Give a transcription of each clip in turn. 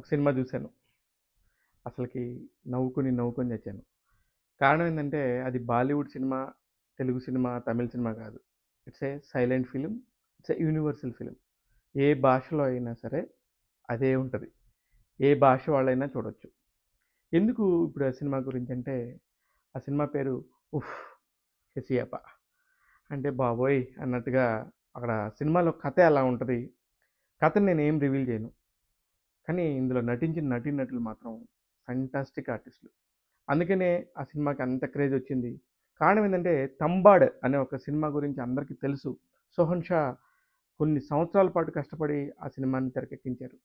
ఒక సినిమా చూశాను. అసలుకి నవ్వుకుని నవ్వుకొని చచ్చాను. కారణం ఏంటంటే అది బాలీవుడ్ సినిమా తెలుగు సినిమా తమిళ సినిమా కాదు. It's a silent film it's a universal film. ఏ భాషలో అయినా సరే అదే ఉంటుంది. ఏ భాష వాళ్ళైనా చూడొచ్చు. ఎందుకు ఇప్పుడు ఆ సినిమా గురించి అంటే ఆ సినిమా పేరు ఉఫ్ హెసియాప. అంటే బాబోయ్ అన్నట్టుగా అక్కడ సినిమాలో కథ ఎలా ఉంటుంది? కథని నేను ఏం రివీల్ చేయను. కానీ ఇందులో నటించిన నటీనటులు మాత్రం ఫంటాస్టిక్ ఆర్టిస్టులు అందుకనే ఆ సినిమాకి అంత క్రేజ్ వచ్చింది. కారణం ఏంటంటే తంబాడ్ అనే ఒక సినిమా గురించి అందరికీ తెలుసు. సోహన్ షా కొన్ని సంవత్సరాల పాటు కష్టపడి ఆ సినిమాని తెరకెక్కించారు.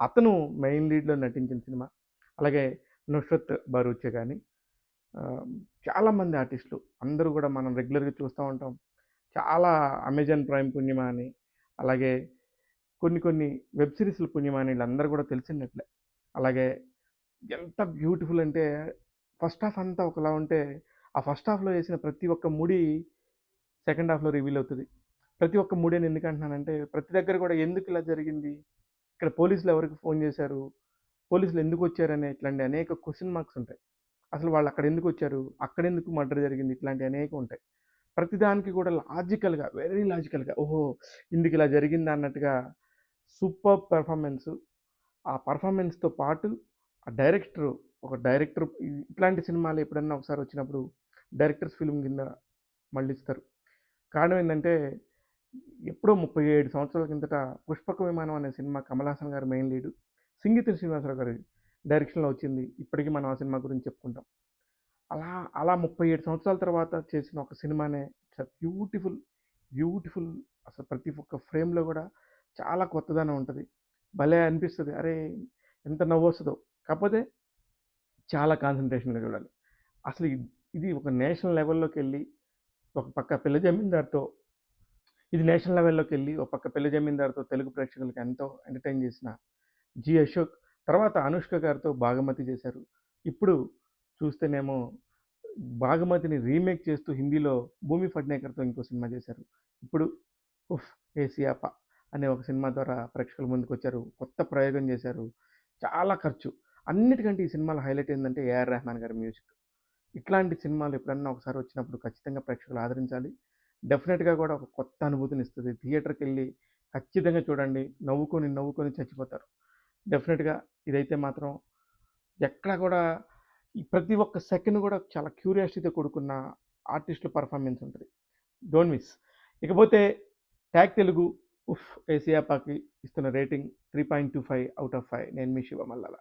అతను మెయిన్ లీడ్లో నటించిన సినిమా. అలాగే నుష్రత్ బరూచే కానీ చాలామంది ఆర్టిస్టులు అందరూ కూడా మనం రెగ్యులర్గా చూస్తూ ఉంటాం. చాలా అమెజాన్ ప్రైమ్ పుణ్యమా అని. అలాగే కొన్ని కొన్ని వెబ్ సిరీస్లు పుణ్యమా అని వీళ్ళందరూ కూడా తెలిసినట్లే. అలాగే ఎంత బ్యూటిఫుల్ అంటే ఫస్ట్ హాఫ్ అంతా ఒకలా ఉంటే ఆ ఫస్ట్ హాఫ్లో వేసిన ప్రతి ఒక్క ముడి సెకండ్ హాఫ్లో రివీల్ అవుతుంది. ప్రతి ఒక్క ముడి అని ఎందుకు అంటున్నానంటే ప్రతి దగ్గర కూడా ఎందుకు ఇలా జరిగింది? ఇక్కడ పోలీసులు ఎవరికి ఫోన్ చేశారు? పోలీసులు ఎందుకు వచ్చారనే ఇట్లాంటి అనేక క్వశ్చన్ మార్క్స్ ఉంటాయి. అసలు వాళ్ళు అక్కడ ఎందుకు వచ్చారు? అక్కడ ఎందుకు మర్డర్ జరిగింది? ఇట్లాంటి అనేక ఉంటాయి. ప్రతిదానికి కూడా లాజికల్గా వెరీ లాజికల్గా ఓహో! ఇందుకు ఇలా జరిగింది అన్నట్టుగా సూపర్ పెర్ఫార్మెన్స్. ఆ పర్ఫార్మెన్స్తో పాటు ఆ డైరెక్టర్ ఒక డైరెక్టర్ ఇట్లాంటి సినిమాలు ఎప్పుడన్నా ఒకసారి వచ్చినప్పుడు డైరెక్టర్స్ ఫిల్మ్ కింద మళ్ళిస్తారు. కారణం ఏంటంటే ఎప్పుడో ముప్పై ఏడు సంవత్సరాల కిందట పుష్పక విమానం అనే సినిమా కమల్ హాసన్ గారు మెయిన్ లీడు. సింగీత శ్రీనివాసరావు గారి డైరెక్షన్లో వచ్చింది. ఇప్పటికీ మనం ఆ సినిమా గురించి చెప్పుకుంటాం. అలా అలా ముప్పై ఏడు సంవత్సరాల తర్వాత చేసిన ఒక సినిమానే ఇట్స్ బ్యూటిఫుల్ బ్యూటిఫుల్ అసలు ప్రతి ఒక్క ఫ్రేమ్లో కూడా చాలా కొత్తదనం ఉంటుంది. భలే అనిపిస్తుంది. అరే ఎంత నవ్వు వస్తుందో కాకపోతే చాలా కాన్సన్ట్రేషన్గా చూడాలి. అసలు ఇది ఒక నేషనల్ లెవెల్లోకి వెళ్ళి ఒక పక్క పిల్ల జమీందార్తో ఇది నేషనల్ లెవెల్లోకి వెళ్ళి ఒక పక్క పిల్ల జమీందార్తో తెలుగు ప్రేక్షకులకు ఎంతో ఎంటర్టైన్ చేసిన జి అశోక్ తర్వాత అనుష్క గారితో బాగమతి చేశారు. ఇప్పుడు చూస్తేనేమో బాగమతిని రీమేక్ చేస్తూ హిందీలో భూమి ఫడ్నేకర్తో ఇంకో సినిమా చేశారు. ఇప్పుడు ఉఫ్ ఏసియాపా అనే ఒక సినిమా ద్వారా ప్రేక్షకుల ముందుకు వచ్చారు కొత్త ప్రయోగం చేశారు. చాలా ఖర్చు. అన్నిటికంటే ఈ సినిమాలో హైలైట్ ఏంటంటే ఏఆర్ రెహమాన్ గారి మ్యూజిక్. ఇట్లాంటి సినిమాలు ఎప్పుడన్నా ఒకసారి వచ్చినప్పుడు ఖచ్చితంగా ప్రేక్షకులు ఆదరించాలి. డెఫినెట్గా కూడా ఒక కొత్త అనుభూతిని ఇస్తుంది. థియేటర్కి వెళ్ళి ఖచ్చితంగా చూడండి. నవ్వుకొని నవ్వుకొని చచ్చిపోతారు. డెఫినెట్గా ఇదైతే మాత్రం ఎక్కడ కూడా ప్రతి ఒక్క సెకండ్ కూడా చాలా క్యూరియాసిటీతో కూడుకున్న ఆర్టిస్టుల పర్ఫార్మెన్స్ ఉంటుంది. Don't miss. ఇకపోతే ట్యాగ్ తెలుగు ఉఫ్! ఏసియాపాకి ఇస్తున్న rating three point two five out of five. నేను మీ శివ మల్లాల.